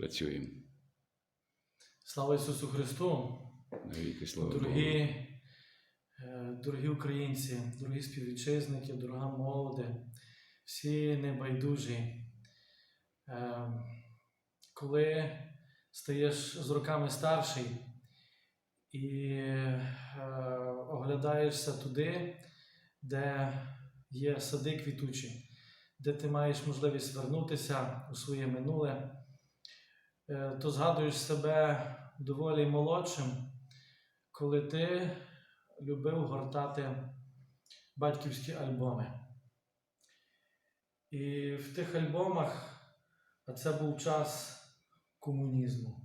Працюємо. Слава Ісусу Христу! Навіки слава Дорогі, Богу. е, дорогі українці, дорогі співвітчизники, дорога молоде, всі небайдужі. Е, Коли стаєш з роками старший і е, оглядаєшся туди, де є сади квітучі, де ти маєш можливість вернутися у своє минуле, то згадуєш себе доволі молодшим, коли ти любив гортати батьківські альбоми. І в тих альбомах, а це був час комунізму,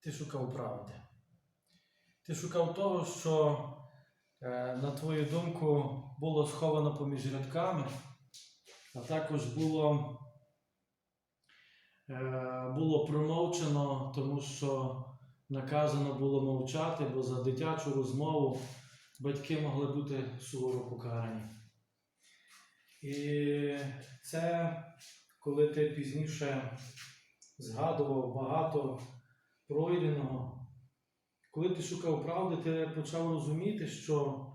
ти шукав правди. Ти шукав того, що, е, на твою думку, було сховано поміж рядками, а також було, е, було промовчено, тому що наказано було мовчати, бо за дитячу розмову батьки могли бути суворо покарані. І це, коли ти пізніше згадував багато пройденого, коли ти шукав правди, ти почав розуміти, що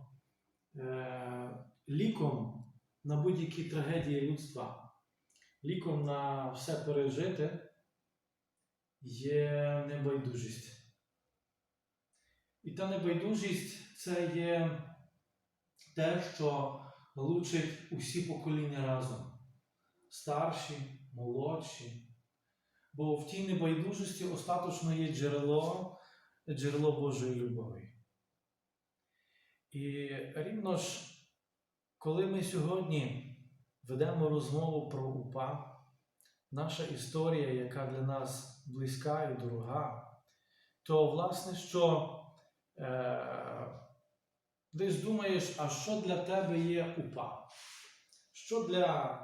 е, ліком на будь-які трагедії людства, ліком на все пережити є небайдужість. І та небайдужість це є те, що лучить усі покоління разом. Старші, молодші. Бо в тій небайдужості остаточно є джерело, джерело Божої любові. І рівно ж, коли ми сьогодні ведемо розмову про УПА, наша історія, яка для нас близька і дорога, то власне, що е, десь думаєш, а що для тебе є УПА? Що для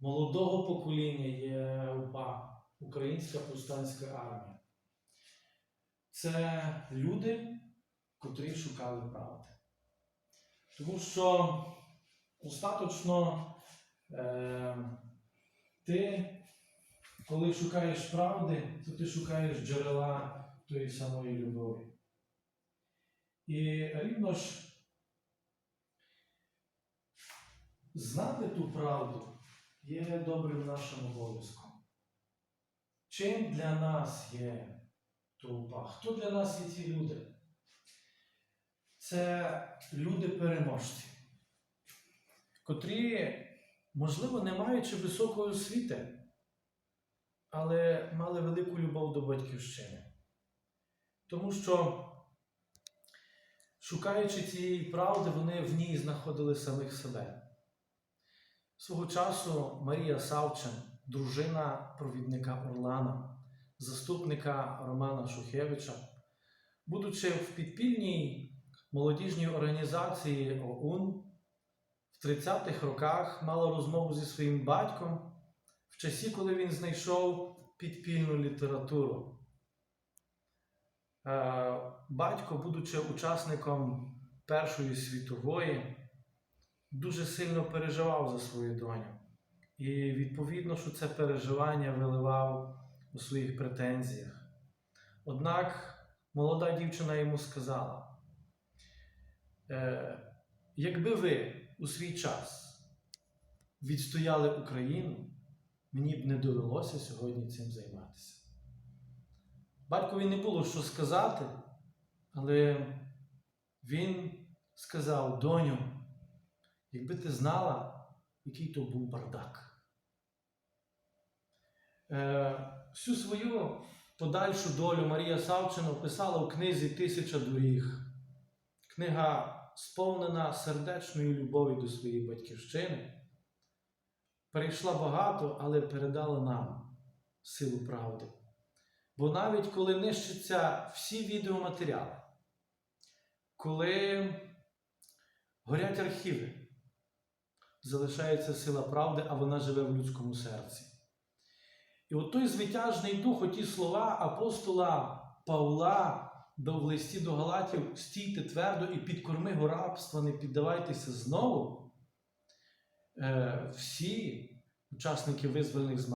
молодого покоління є УПА, Українська повстанська армія? Це люди, котрі шукали правди. Тому що остаточно е, ти, коли шукаєш правди, то ти шукаєш джерела тої самої любові. І рівно ж знати ту правду є добрим нашим обов'язком. Чим для нас є трупа? Хто для нас є ці люди? Це люди-переможці, котрі, можливо, не маючи високої освіти, але мали велику любов до батьківщини. Тому що, шукаючи цієї правди, вони в ній знаходили самих себе. Свого часу Марія Савчин, дружина провідника Орлана, заступника Романа Шухевича, будучи в підпільній молодіжній організації ОУН, в 30-х роках мала розмову зі своїм батьком в часі, коли він знайшов підпільну літературу. Е, Батько, будучи учасником Першої світової, дуже сильно переживав за свою доню. І відповідно, що це переживання виливав у своїх претензіях. Однак молода дівчина йому сказала: е, якби ви у свій час відстояли Україну, мені б не довелося сьогодні цим займатися. Батькові не було що сказати, але він сказав: доню, якби ти знала, який то був бардак. Е, всю свою подальшу долю Марія Савчина описала у книзі Тисяча доріг. Книга сповнена сердечною любов'ю до своєї батьківщини. Перейшла багато, але передала нам силу правди. Бо навіть коли нищаться всі відеоматеріали, коли горять архіви, залишається сила правди, а вона живе в людському серці. І от той звитяжний дух, оті слова апостола Павла до в листі до Галатів стійте твердо і під корми рабства, не піддавайтеся знову. Е, всі учасники визвольних змагань